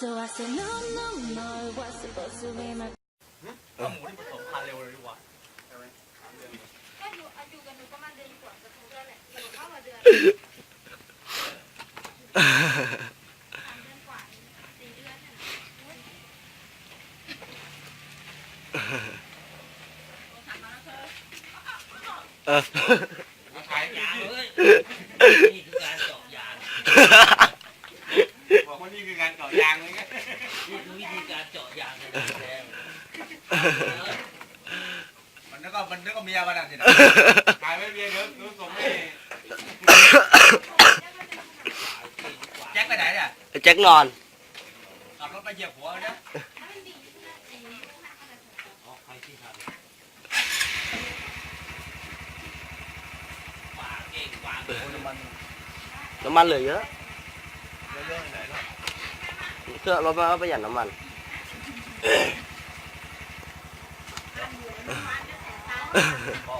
So I said, no, no, no, it was supposed to be my ก็หมูที่ผสมพันธุ์เร็วเลยดีกว่าก็อยู่อยู่กับหนูประมาณเดือนกว่าจะถึงเดือนแหละอยู่เข้ามาเดือนสามเดือนกว่าสี่เดือนน่ะถามมาแล้วเธอเออขายยางเลยนี่คือการเจาะยางบอ กว่านี่คือการเจาะยางเลยไงนี่คือวิธีการเจาะยางในแท้มันแล้วก็มันแล้วก็เมียมันอะสินะขายไม่เมียเดี๋ยวเดี๋ยวส่งให้แจ็คไปไหนเนี่ยแจ็คนอน ขับรถไปเหยียบหัวมันเนี่ยอ๋อใครที่ทำปากเก่งวางน้ำมันน้ำมันเหลือเยอะเยอะๆไหนล่ะ เครื่องรถมันก็ประหยัดน้ำมันพ่อบอกให้